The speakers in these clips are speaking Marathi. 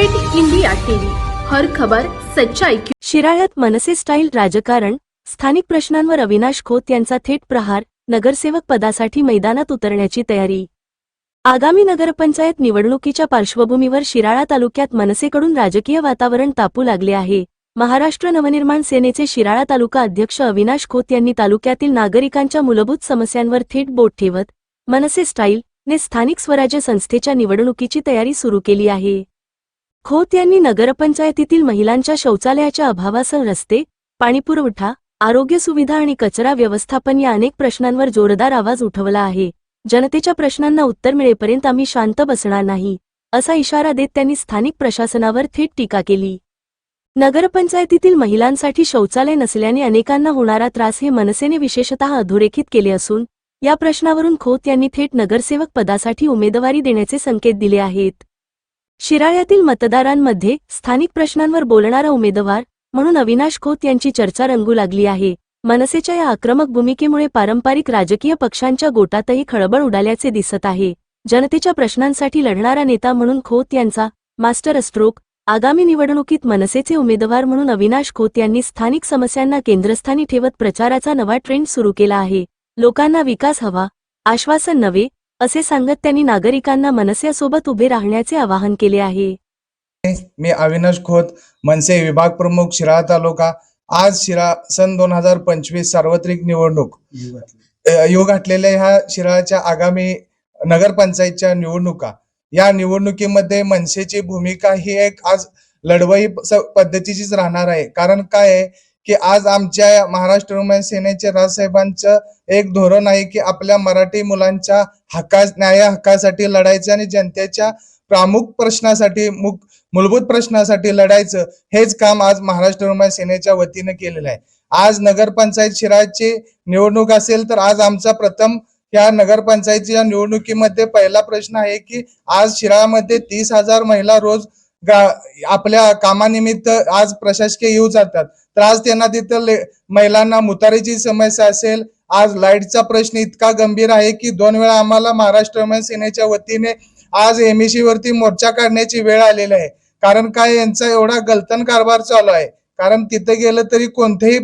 Red India TV. हर खबर सच्चाई शिराळ्यात मनसे स्टाईल राजकारण स्थानिक प्रश्नांवर अविनाश खोत यांचा थेट प्रहार नगरसेवक पदासाठी मैदानात उतरण्याची तयारी. आगामी नगरपंचायत निवडणुकीच्या पार्श्वभूमीवर शिराळा तालुक्यात मनसेकडून राजकीय वातावरण तापू लागले आहे. महाराष्ट्र नवनिर्माण सेनेचे शिराळा तालुका अध्यक्ष अविनाश खोत यांनी तालुक्यातील नागरिकांच्या मूलभूत समस्यांवर थेट बोट ठेवत मनसे स्टाईल ने स्थानिक स्वराज्य संस्थेच्या निवडणुकीची तयारी सुरू केली आहे. खोत यांनी नगरपंचायतीतील महिलांच्या शौचालयाच्या अभावासह रस्ते पाणीपुरवठा आरोग्य सुविधा आणि कचरा व्यवस्थापन या अनेक प्रश्नांवर जोरदार आवाज उठवला आहे. जनतेच्या प्रश्नांना उत्तर मिळेपर्यंत आम्ही शांत बसणार नाही असा इशारा देत त्यांनी स्थानिक प्रशासनावर थेट टीका केली. नगरपंचायतीतील महिलांसाठी शौचालय नसल्याने अनेकांना होणारा त्रास हे मनसेने विशेषतः अधोरेखित केले असून या प्रश्नावरून खोत यांनी थेट नगरसेवक पदासाठी उमेदवारी देण्याचे संकेत दिले आहेत. शिराळ्यातील मतदारांमध्ये स्थानिक प्रश्नांवर बोलणारा उमेदवार म्हणून अविनाश खोत यांची चर्चा रंगू लागली आहे. मनसेच्या या आक्रमक भूमिकेमुळे पारंपरिक राजकीय पक्षांच्या गोटातही खळबळ उडाल्याचे दिसत आहे. जनतेच्या प्रश्नांसाठी लढणारा नेता म्हणून खोत यांचा मास्टर स्ट्रोक आगामी निवडणुकीत मनसेचे उमेदवार म्हणून अविनाश खोत यांनी स्थानिक समस्यांना केंद्रस्थानी ठेवत प्रचाराचा नवा ट्रेंड सुरू केला आहे. लोकांना विकास हवा आश्वासन नव्हे असे सांगत त्यांनी नागरिकांना मनसेसोबत उभे राहण्याचे आवाहन केले आहे. मी अविनाश खोत मनसे विभाग प्रमुख शिराळा तालुका. आज शिरा सन दोन हजार पंचवीस सार्वत्रिक निवडणूक. योग येऊ घातलेल्या ह्या शिराळाच्या आगामी नगरपंचायतच्या निवडणुका. या निवडणुकीमध्ये मनसेची भूमिका ही एक आज लढवई पद्धतीचीच राहणार आहे. कारण काय आहे? की आज आमच्या महाराष्ट्र रोमन सेनेचे राजसाहेबांचं एक धोरण आहे की आपल्या मराठी मुलांच्या हक्का न्याय हक्कासाठी लढायचं आणि जनतेच्या प्रामुख प्रश्नासाठी मुख मूलभूत प्रश्नासाठी लढायचं हेच काम आज महाराष्ट्र रोमन सेनेच्या वतीनं केलेलं आहे. आज नगरपंचायत शिराची निवडणूक असेल तर आज आमचा प्रथम या नगरपंचायतीच्या निवडणुकीमध्ये पहिला प्रश्न आहे की आज शिराळामध्ये तीस हजार महिला रोज आपल्या कामानिमित्त आज प्रशासकीय येऊ जातात. तर आज त्यांना तिथं ले- महिलांना मुतारीची समस्या असेल. आज लाईटचा प्रश्न इतका गंभीर आहे की दोन वेळा आम्हाला महाराष्ट्र रोमन सेनेच्या वतीने आज एमईसी वरती मोर्चा काढण्याची वेळ आलेली आहे. कारण काय यांचा एवढा गलतन कारभार चालू आहे. कारण तिथे गेलं तरी कोणत्याही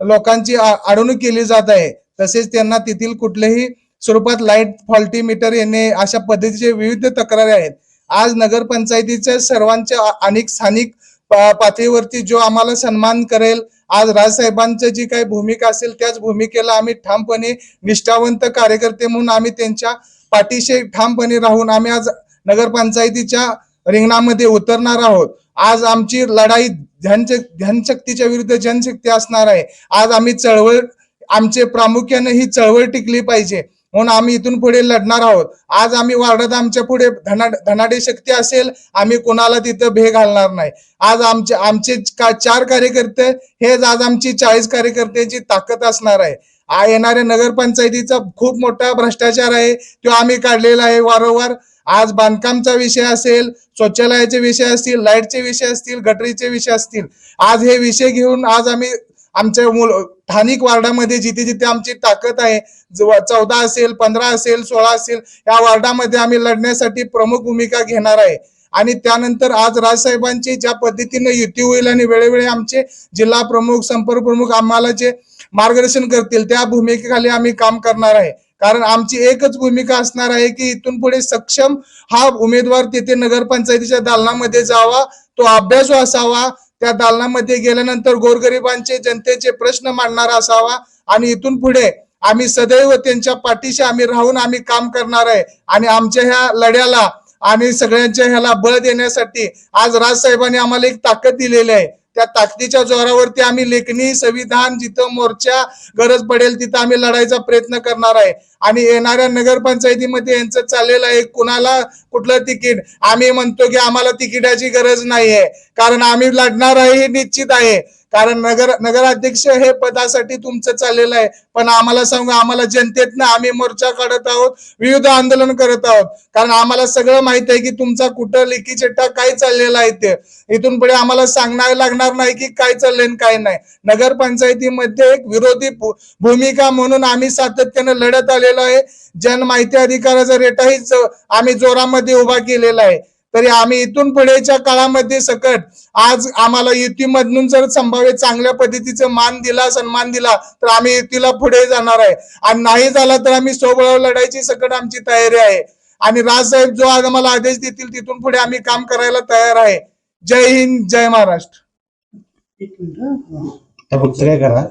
लोकांची अडवणूक केली जात आहे. तसेच त्यांना तेथील कुठल्याही स्वरूपात लाइट फॉल्टी मीटर येणे अशा पद्धतीचे विविध तक्रारी आहेत. आज नगरपंचायतीच्या सर्वांच्या अनेक स्थानिक पातळीवरती जो आम्हाला सन्मान करेल आज राजसाहेबांचं जी काही भूमिका असेल त्याच भूमिकेला आम्ही ठामपणे निष्ठावंत कार्यकर्ते म्हणून आम्ही त्यांच्या पाठीशी ठामपणे राहून आम्ही आज नगरपंचायतीच्या रिंगणामध्ये उतरणार आहोत. आज आमची लढाई ध्यानच ध्यानशक्तीच्या विरुद्ध जनशक्ती असणार आहे. आज आम्ही चळवळ आमचे प्रामुख्याने ही चळवळ टिकली पाहिजे. म्हणून आम्ही इथून पुढे लढणार आहोत. आज आम्ही वार्डात आमच्या पुढे धना धनाडे शक्ती असेल आम्ही कोणाला तिथं भे घालणार नाही. आज आमचे आमचे का- चार कार्यकर्ते हेच आज आमची चाळीस कार्यकर्त्यांची ताकद असणार आहे. आ येणाऱ्या नगरपंचायतीचा खूप मोठा भ्रष्टाचार आहे तो आम्ही काढलेला आहे वारंवार. आज बांधकामचा विषय असेल शौचालयाचे विषय असतील लाईटचे विषय असतील गटरीचे विषय असतील. आज हे विषय घेऊन आज आम्ही आमच्या मूल स्थानिक वार्डामध्ये जिथे जिथे आमची ताकद आहे चौदा असेल पंधरा असेल सोळा असेल या वार्डामध्ये आम्ही लढण्यासाठी प्रमुख भूमिका घेणार आहे. आणि त्यानंतर आज राजसाहेबांची ज्या पद्धतीने युती होईल आणि वेळोवेळी आमचे जिल्हा प्रमुख संपर्क प्रमुख आम्हाला जे मार्गदर्शन करतील त्या भूमिकेखाली आम्ही काम करणार आहे. कारण आमची एकच भूमिका असणार आहे की इथून पुढे सक्षम हा उमेदवार तिथे नगरपंचायतीच्या दालनामध्ये जावा तो अभ्यासू असावा त्या दालनामध्ये गेल्यानंतर गोरगरिबांचे जनतेचे प्रश्न मांडणारा असावा. आणि इथून पुढे आम्ही सदैव त्यांच्या पाठीशी आम्ही राहून आम्ही काम करणार आहे. आणि आमच्या ह्या लढ्याला आणि सगळ्यांच्या ह्याला बळ देण्यासाठी आज राजसाहेबांनी आम्हाला एक ताकद दिलेली आहे. त्या ताकदीच्या जोरावरती आम्ही लेखणी संविधान जिथं मोर्चा गरज पडेल तिथं आम्ही लढायचा प्रयत्न करणार आहे. आणि येणाऱ्या नगरपंचायतीमध्ये यांचं चाललेलं आहे कुणाला कुठलं तिकीट? आम्ही म्हणतो की आम्हाला तिकिटाची गरज नाहीये. कारण आम्ही लढणार आहे हे निश्चित आहे. कारण नगर नगराध्यक्ष हे पदासाठी तुमचं चाललेलं आहे. पण आम्हाला सांगू आम्हाला जनतेतनं आम्ही मोर्चा काढत आहोत विविध आंदोलन करत आहोत. कारण आम्हाला सगळं माहीत आहे की तुमचा कुठं लेखी चिट्टा काय चाललेला आहे ते. इथून पुढे आम्हाला सांगणार लागणार नाही की काय चाललंय आणि काय नाही. नगरपंचायतीमध्ये एक विरोधी भूमिका म्हणून आम्ही सातत्यानं लढत आलेलो आहे. जन माहिती अधिकाराचा रेटाही आम्ही जोरामध्ये उभा केलेला आहे. तरी आम्ही इथून पुढेच्या काळामध्ये सकट आज आम्हाला युतीमधून जर संभाव्य चांगल्या पद्धतीचं मान दिला सन्मान दिला तर आम्ही युतीला पुढे जाणार आहे. आणि नाही झाला तर आम्ही सोबळावर लढायची सकट आमची तयारी आहे. आणि राजसाहेब जो आज आम्हाला आदेश देतील तिथून पुढे आम्ही काम करायला तयार आहे. जय हिंद जय महाराष्ट्र. करा.